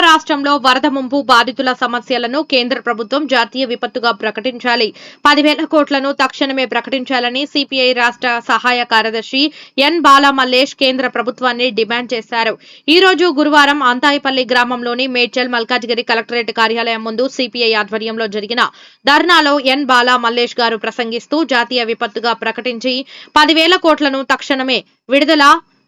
తెలంగాణ రాష్ట్రంలో వరద ముంపు బాధితుల సమస్యలను కేంద్ర ప్రభుత్వం జాతీయ విపత్తుగా ప్రకటించాలి. పదివేల కోట్లను తక్షణమే ప్రకటించాలని సిపిఐ రాష్ట్ర సహాయ కార్యదర్శి ఎన్ బాలా మల్లేష్ కేంద్ర ప్రభుత్వాన్ని డిమాండ్ చేశారు. ఈ రోజు గురువారం అంతాయిపల్లి గ్రామంలోని మేడ్చల్ మల్కాజ్గిరి కలెక్టరేట్ కార్యాలయం ముందు సిపిఐ ఆధ్వర్యంలో జరిగిన ధర్నాలో ఎన్ బాలా మల్లేష్ గారు ప్రసంగిస్తూ జాతీయ విపత్తుగా ప్రకటించి పదివేల కోట్లను తక్షణమే విడుదల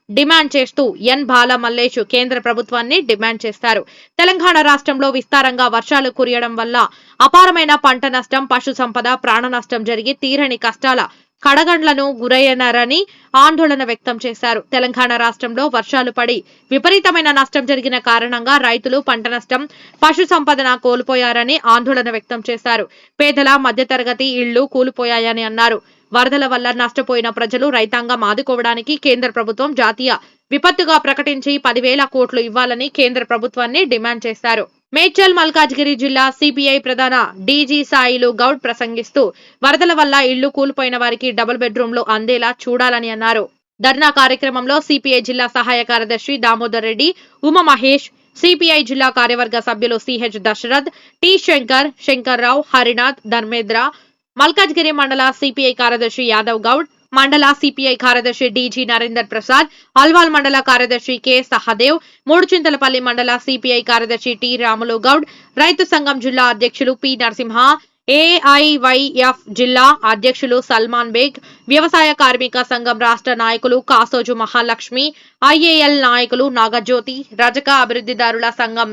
డిమాండ్ చేస్తూ ఎన్ బాల మల్లేష్ కేంద్ర ప్రభుత్వాన్ని డిమాండ్ చేశారు తెలంగాణ రాష్ట్రంలో విస్తారంగా వర్షాలు కురియడం వల్ల అపారమైన పంట నష్టం పశు సంపద ప్రాణ నష్టం జరిగి తీరని కష్టాల కడగండ్లను గురయ్యనారని ఆందోళన వ్యక్తం చేశారు. తెలంగాణ రాష్ట్రంలో వర్షాలు పడి విపరీతమైన నష్టం జరిగిన కారణంగా రైతులు పంట నష్టం పశు సంపదన కోల్పోయారని ఆందోళన వ్యక్తం చేశారు. పేదల మధ్యతరగతి ఇళ్ళు కూలిపోయాయని అన్నారు. వరదల వల్ల నష్టపోయిన ప్రజలు రైతాంగం ఆదుకోవడానికి కేంద్ర ప్రభుత్వం జాతీయ విపత్తుగా ప్రకటించి పదివేల కోట్లు ఇవ్వాలని కేంద్ర ప్రభుత్వాన్ని డిమాండ్ చేశారు. మేడ్చల్ మల్కాజ్గిరి జిల్లా సిపిఐ ప్రధాన డీజీ సాయిలు గౌడ్ ప్రసంగిస్తూ వరదల వల్ల ఇళ్ళు కూలిపోయిన వారికి డబుల్ బెడ్రూమ్లు అందేలా చూడాలని అన్నారు. ధర్నా కార్యక్రమంలో సిపిఐ జిల్లా సహాయ కార్యదర్శి దామోదర్ రెడ్డి ఉమ మహేష్ సిపిఐ జిల్లా కార్యవర్గ సభ్యులు సిహెచ్ దశరథ్ టి శంకర్ శంకర్రావు హరినాథ్ ధర్మేంద్ర మల్కాజ్గిరి మండల సిపిఐ కార్యదర్శి యాదవ్ గౌడ్ మండల సిపిఐ కార్యదర్శి డిజి నరేందర్ ప్రసాద్ అల్వాల్ మండల కార్యదర్శి కె సహదేవ్ మూడుచింతలపల్లి మండల సిపిఐ కార్యదర్శి టి రాములు గౌడ్ రైతు సంఘం జిల్లా అధ్యక్షులు పి నరసింహ ఏఐవైఎఫ్ జిల్లా అధ్యక్షులు సల్మాన్ బేగ్ వ్యవసాయ కార్మిక సంఘం రాష్ట్ర నాయకులు కాసోజు మహాలక్ష్మి ఐఏఎల్ నాయకులు నాగజ్యోతి రజక అభివృద్ధిదారుల సంఘం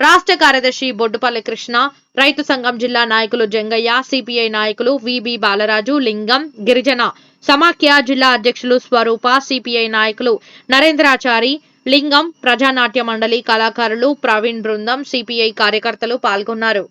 రాష్ట్ర కార్యదర్శి బొడ్డుపల్లి కృష్ణ రైతు సంఘం జిల్లా నాయకులు జంగయ్య సిపిఐ నాయకులు విబి బాలరాజు లింగం గిరిజన సమాఖ్య జిల్లా అధ్యక్షులు స్వరూప సిపిఐ నాయకులు నరేంద్రాచారి లింగం ప్రజానాట్య మండలి కళాకారులు ప్రవీణ్ బృందం సిపిఐ కార్యకర్తలు పాల్గొన్నారు.